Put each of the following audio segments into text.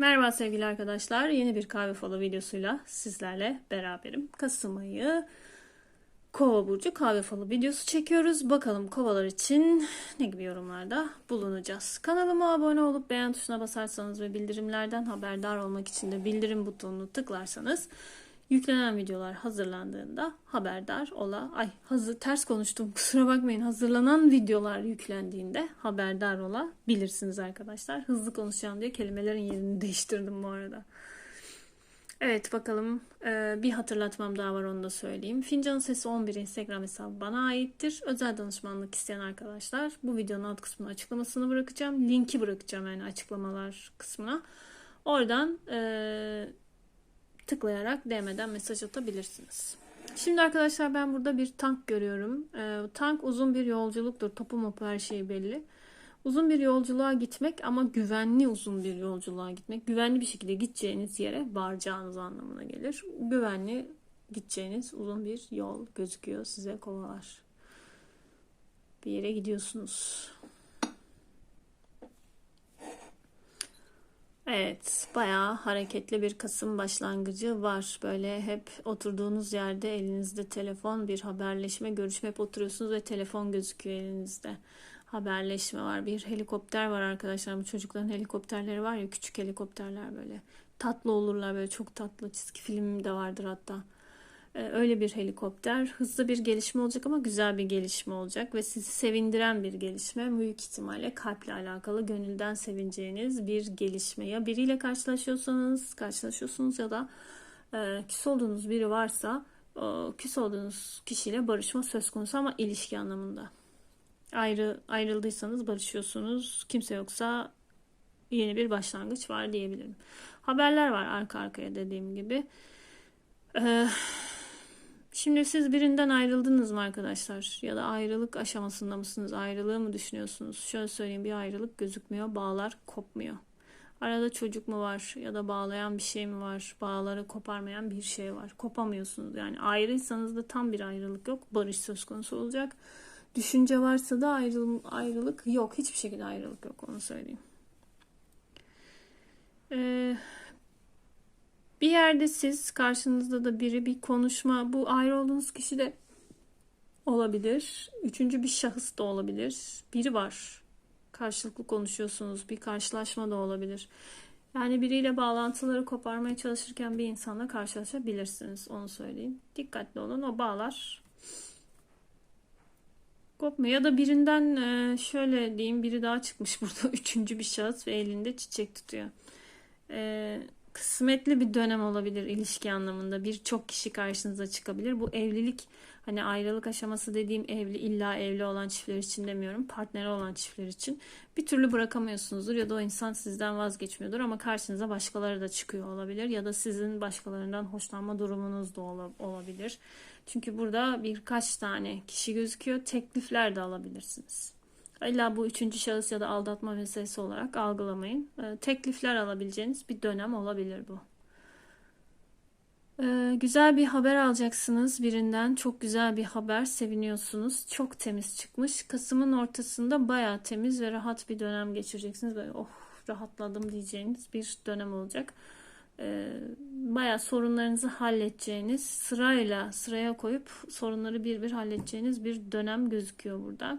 Merhaba sevgili arkadaşlar. Yeni bir kahve falı videosuyla sizlerle beraberim. Kasım ayı Kova burcu kahve falı videosu çekiyoruz. Bakalım kovalar için ne gibi yorumlarda bulunacağız. Kanalıma abone olup beğen tuşuna basarsanız ve bildirimlerden haberdar olmak için de bildirim butonunu tıklarsanız yüklenen videolar hazırlandığında haberdar ola ay hazır ters konuştum kusura bakmayın hazırlanan videolar yüklendiğinde haberdar olabilirsiniz arkadaşlar. Hızlı konuşacağım diye kelimelerin yerini değiştirdim bu arada. Evet bakalım ee, bir hatırlatmam daha var onu da söyleyeyim. Fincanın Sesi 11 Instagram hesabı bana aittir. Özel danışmanlık isteyen arkadaşlar bu videonun alt kısmına açıklamasını bırakacağım. Linki bırakacağım yani açıklamalar kısmına. Oradan eee tıklayarak DM'den mesaj atabilirsiniz. Şimdi arkadaşlar ben burada bir tank görüyorum. Ee, tank uzun bir yolculuktur. Topu mopu her şey belli. Uzun bir yolculuğa gitmek ama güvenli uzun bir yolculuğa gitmek. Güvenli bir şekilde gideceğiniz yere varacağınız anlamına gelir. Güvenli gideceğiniz uzun bir yol gözüküyor size kovalar. Bir yere gidiyorsunuz. Evet, bayağı hareketli bir Kasım başlangıcı var. Böyle hep oturduğunuz yerde elinizde telefon, bir haberleşme, görüşme hep oturuyorsunuz ve telefon gözüküyor elinizde. Haberleşme var. Bir helikopter var arkadaşlar. Bu çocukların helikopterleri var ya küçük helikopterler böyle. Tatlı olurlar böyle çok tatlı. Çizgi film de vardır hatta. Ee, öyle bir helikopter. Hızlı bir gelişme olacak ama güzel bir gelişme olacak ve sizi sevindiren bir gelişme. Büyük ihtimalle kalple alakalı gönülden sevineceğiniz bir gelişme. Ya biriyle karşılaşıyorsanız, karşılaşıyorsunuz ya da e, küs olduğunuz biri varsa o, küs olduğunuz kişiyle barışma söz konusu ama ilişki anlamında. Ayrı ayrıldıysanız barışıyorsunuz. Kimse yoksa yeni bir başlangıç var diyebilirim. Haberler var arka arkaya dediğim gibi. Ee, Şimdi siz birinden ayrıldınız mı arkadaşlar? Ya da ayrılık aşamasında mısınız? Ayrılığı mı düşünüyorsunuz? Şöyle söyleyeyim bir ayrılık gözükmüyor. Bağlar kopmuyor. Arada çocuk mu var ya da bağlayan bir şey mi var? Bağları koparmayan bir şey var. Kopamıyorsunuz. Yani ayrıysanız da tam bir ayrılık yok. Barış söz konusu olacak. Düşünce varsa da ayrıl ayrılık yok. Hiçbir şekilde ayrılık yok onu söyleyeyim. Ee, bir yerde siz karşınızda da biri bir konuşma bu ayrı olduğunuz kişi de olabilir. Üçüncü bir şahıs da olabilir. Biri var. Karşılıklı konuşuyorsunuz. Bir karşılaşma da olabilir. Yani biriyle bağlantıları koparmaya çalışırken bir insanla karşılaşabilirsiniz. Onu söyleyeyim. Dikkatli olun. O bağlar kopmuyor. Ya da birinden e, şöyle diyeyim biri daha çıkmış burada. Üçüncü bir şahıs ve elinde çiçek tutuyor. Eee kısmetli bir dönem olabilir ilişki anlamında. Birçok kişi karşınıza çıkabilir. Bu evlilik hani ayrılık aşaması dediğim evli illa evli olan çiftler için demiyorum. Partneri olan çiftler için bir türlü bırakamıyorsunuzdur ya da o insan sizden vazgeçmiyordur ama karşınıza başkaları da çıkıyor olabilir ya da sizin başkalarından hoşlanma durumunuz da olabilir. Çünkü burada birkaç tane kişi gözüküyor. Teklifler de alabilirsiniz. İlla bu üçüncü şahıs ya da aldatma meselesi olarak algılamayın. Ee, teklifler alabileceğiniz bir dönem olabilir bu. Ee, güzel bir haber alacaksınız birinden. Çok güzel bir haber. Seviniyorsunuz. Çok temiz çıkmış. Kasım'ın ortasında baya temiz ve rahat bir dönem geçireceksiniz. Böyle oh rahatladım diyeceğiniz bir dönem olacak. Ee, baya sorunlarınızı halledeceğiniz, sırayla sıraya koyup sorunları bir bir halledeceğiniz bir dönem gözüküyor burada.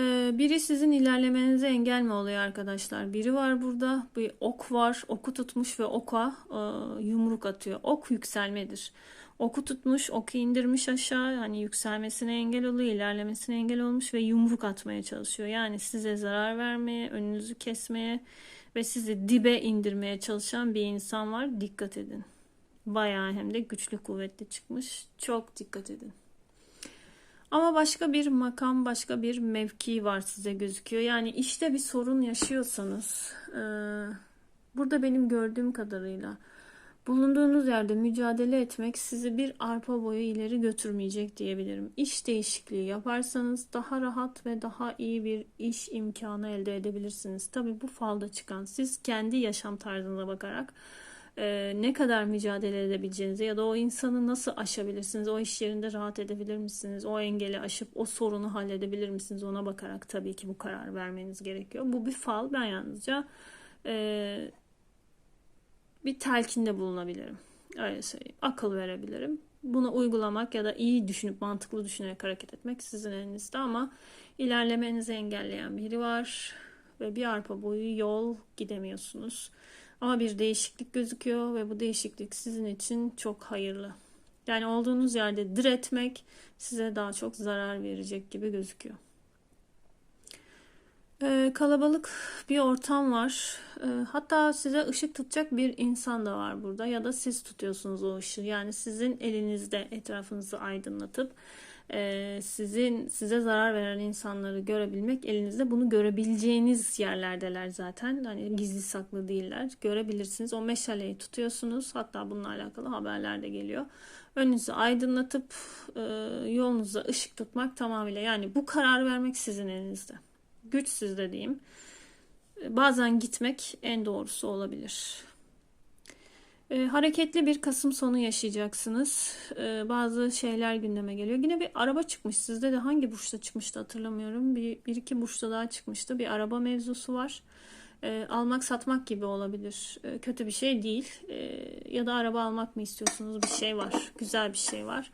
Ee, biri sizin ilerlemenize engel mi oluyor arkadaşlar? Biri var burada, bir ok var, oku tutmuş ve oka e, yumruk atıyor. Ok yükselmedir. Oku tutmuş, oku indirmiş aşağı, hani yükselmesine engel oluyor, ilerlemesine engel olmuş ve yumruk atmaya çalışıyor. Yani size zarar vermeye, önünüzü kesmeye ve sizi dibe indirmeye çalışan bir insan var. Dikkat edin. Bayağı hem de güçlü kuvvetli çıkmış. Çok dikkat edin. Ama başka bir makam, başka bir mevki var size gözüküyor. Yani işte bir sorun yaşıyorsanız, e, burada benim gördüğüm kadarıyla bulunduğunuz yerde mücadele etmek sizi bir arpa boyu ileri götürmeyecek diyebilirim. İş değişikliği yaparsanız daha rahat ve daha iyi bir iş imkanı elde edebilirsiniz. Tabi bu falda çıkan siz kendi yaşam tarzına bakarak e, ne kadar mücadele edebileceğinize ya da o insanı nasıl aşabilirsiniz, o iş yerinde rahat edebilir misiniz, o engeli aşıp o sorunu halledebilir misiniz ona bakarak tabii ki bu karar vermeniz gerekiyor. Bu bir fal ben yalnızca e, bir telkinde bulunabilirim. Öyle söyleyeyim. Akıl verebilirim. Bunu uygulamak ya da iyi düşünüp mantıklı düşünerek hareket etmek sizin elinizde ama ilerlemenizi engelleyen biri var ve bir arpa boyu yol gidemiyorsunuz. Ama bir değişiklik gözüküyor ve bu değişiklik sizin için çok hayırlı. Yani olduğunuz yerde diretmek size daha çok zarar verecek gibi gözüküyor. Ee, kalabalık bir ortam var. Ee, hatta size ışık tutacak bir insan da var burada ya da siz tutuyorsunuz o ışığı. Yani sizin elinizde etrafınızı aydınlatıp e, sizin size zarar veren insanları görebilmek elinizde. Bunu görebileceğiniz yerlerdeler zaten. Hani gizli saklı değiller. Görebilirsiniz. O meşaleyi tutuyorsunuz. Hatta bununla alakalı haberler de geliyor. Önünüzü aydınlatıp e, yolunuza ışık tutmak tamamıyla yani bu karar vermek sizin elinizde. Güç sizde diyeyim. Bazen gitmek en doğrusu olabilir. E, hareketli bir Kasım sonu yaşayacaksınız. E, bazı şeyler gündeme geliyor. Yine bir araba çıkmış. Sizde de hangi burçta çıkmıştı hatırlamıyorum. Bir, bir iki burçta daha çıkmıştı. Bir araba mevzusu var. E, almak satmak gibi olabilir. E, kötü bir şey değil. E, ya da araba almak mı istiyorsunuz? Bir şey var. Güzel bir şey var.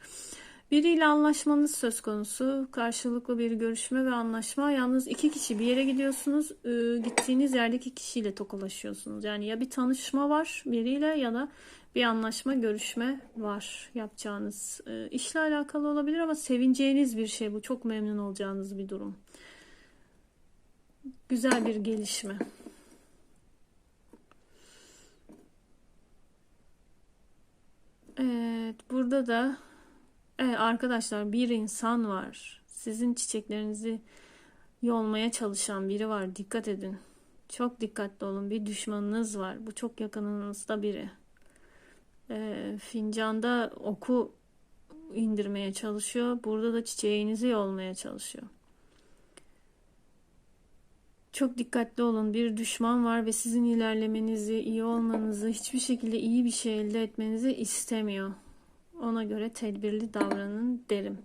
Biriyle anlaşmanız söz konusu. Karşılıklı bir görüşme ve anlaşma. Yalnız iki kişi bir yere gidiyorsunuz. E, gittiğiniz yerdeki kişiyle tokalaşıyorsunuz. Yani ya bir tanışma var biriyle ya da bir anlaşma, görüşme var yapacağınız. E, işle alakalı olabilir ama sevineceğiniz bir şey bu. Çok memnun olacağınız bir durum. Güzel bir gelişme. Evet, burada da evet, arkadaşlar bir insan var. Sizin çiçeklerinizi yolmaya çalışan biri var. Dikkat edin. Çok dikkatli olun. Bir düşmanınız var. Bu çok yakınınızda biri. E, fincanda oku indirmeye çalışıyor. Burada da çiçeğinizi yolmaya çalışıyor. Çok dikkatli olun. Bir düşman var ve sizin ilerlemenizi, iyi olmanızı, hiçbir şekilde iyi bir şey elde etmenizi istemiyor. Ona göre tedbirli davranın derim.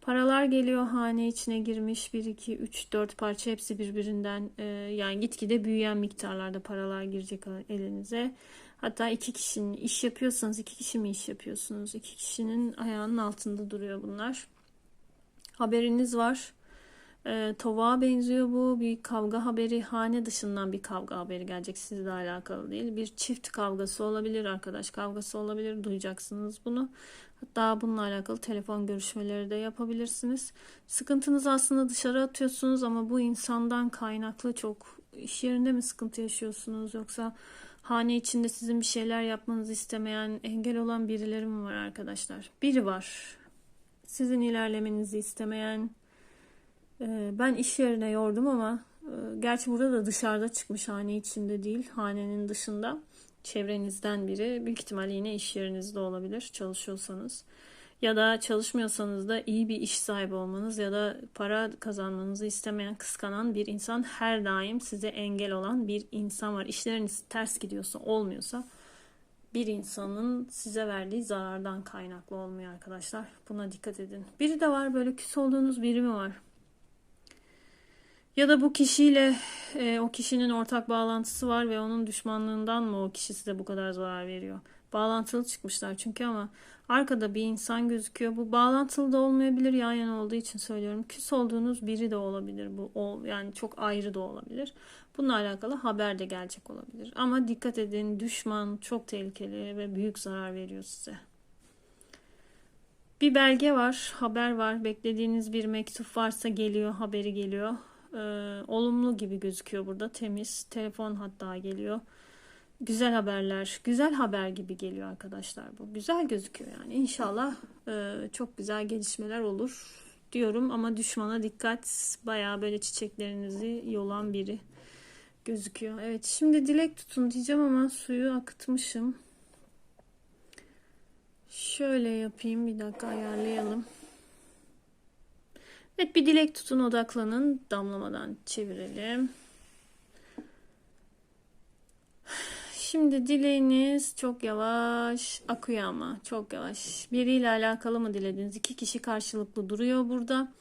Paralar geliyor hane içine girmiş 1 2 3 4 parça hepsi birbirinden e, yani gitgide büyüyen miktarlarda paralar girecek elinize. Hatta iki kişinin iş yapıyorsanız iki kişi mi iş yapıyorsunuz? İki kişinin ayağının altında duruyor bunlar. Haberiniz var. E, tavuğa benziyor bu. Bir kavga haberi, hane dışından bir kavga haberi gelecek sizle alakalı değil. Bir çift kavgası olabilir, arkadaş kavgası olabilir. Duyacaksınız bunu. Hatta bununla alakalı telefon görüşmeleri de yapabilirsiniz. Sıkıntınızı aslında dışarı atıyorsunuz ama bu insandan kaynaklı çok iş yerinde mi sıkıntı yaşıyorsunuz yoksa hane içinde sizin bir şeyler yapmanızı istemeyen, engel olan birileri mi var arkadaşlar? Biri var. Sizin ilerlemenizi istemeyen, ee, ben iş yerine yordum ama e, gerçi burada da dışarıda çıkmış hane içinde değil hanenin dışında çevrenizden biri büyük ihtimalle yine iş yerinizde olabilir çalışıyorsanız ya da çalışmıyorsanız da iyi bir iş sahibi olmanız ya da para kazanmanızı istemeyen kıskanan bir insan her daim size engel olan bir insan var. İşleriniz ters gidiyorsa olmuyorsa bir insanın size verdiği zarardan kaynaklı olmuyor arkadaşlar. Buna dikkat edin. Biri de var böyle küs olduğunuz biri mi var? Ya da bu kişiyle e, o kişinin ortak bağlantısı var ve onun düşmanlığından mı o kişi size bu kadar zarar veriyor? Bağlantılı çıkmışlar çünkü ama arkada bir insan gözüküyor. Bu bağlantılı da olmayabilir yan yana olduğu için söylüyorum. Küs olduğunuz biri de olabilir bu. O, yani çok ayrı da olabilir. Bununla alakalı haber de gelecek olabilir. Ama dikkat edin düşman çok tehlikeli ve büyük zarar veriyor size. Bir belge var, haber var. Beklediğiniz bir mektup varsa geliyor, haberi geliyor e, olumlu gibi gözüküyor burada. Temiz. Telefon hatta geliyor. Güzel haberler. Güzel haber gibi geliyor arkadaşlar bu. Güzel gözüküyor yani. İnşallah e, çok güzel gelişmeler olur diyorum ama düşmana dikkat. Baya böyle çiçeklerinizi yolan biri gözüküyor. Evet şimdi dilek tutun diyeceğim ama suyu akıtmışım. Şöyle yapayım bir dakika ayarlayalım. Evet bir dilek tutun odaklanın. Damlamadan çevirelim. Şimdi dileğiniz çok yavaş akıyor ama çok yavaş. Biriyle alakalı mı dilediniz? İki kişi karşılıklı duruyor burada.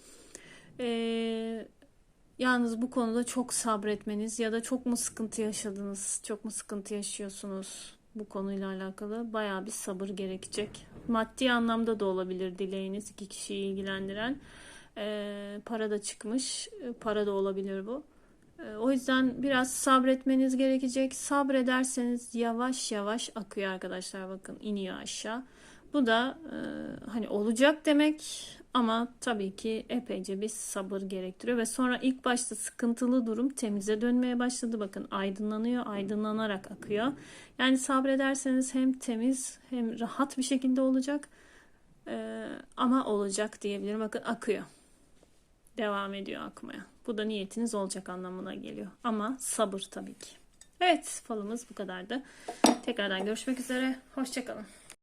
Ee, Yalnız bu konuda çok sabretmeniz ya da çok mu sıkıntı yaşadınız, çok mu sıkıntı yaşıyorsunuz bu konuyla alakalı bayağı bir sabır gerekecek. Maddi anlamda da olabilir dileğiniz iki kişiyi ilgilendiren. Ee, para da çıkmış, Ee, para da olabilir bu. Ee, O yüzden biraz sabretmeniz gerekecek. Sabrederseniz yavaş yavaş akıyor arkadaşlar bakın iniyor aşağı. Bu da e, hani olacak demek ama tabii ki epeyce bir sabır gerektiriyor ve sonra ilk başta sıkıntılı durum temize dönmeye başladı. Bakın aydınlanıyor, aydınlanarak akıyor. Yani sabrederseniz hem temiz hem rahat bir şekilde olacak. Ee, ama olacak diyebilirim. Bakın akıyor. Devam ediyor akmaya. Bu da niyetiniz olacak anlamına geliyor. Ama sabır tabii ki. Evet falımız bu kadardı. Tekrardan görüşmek üzere. Hoşçakalın.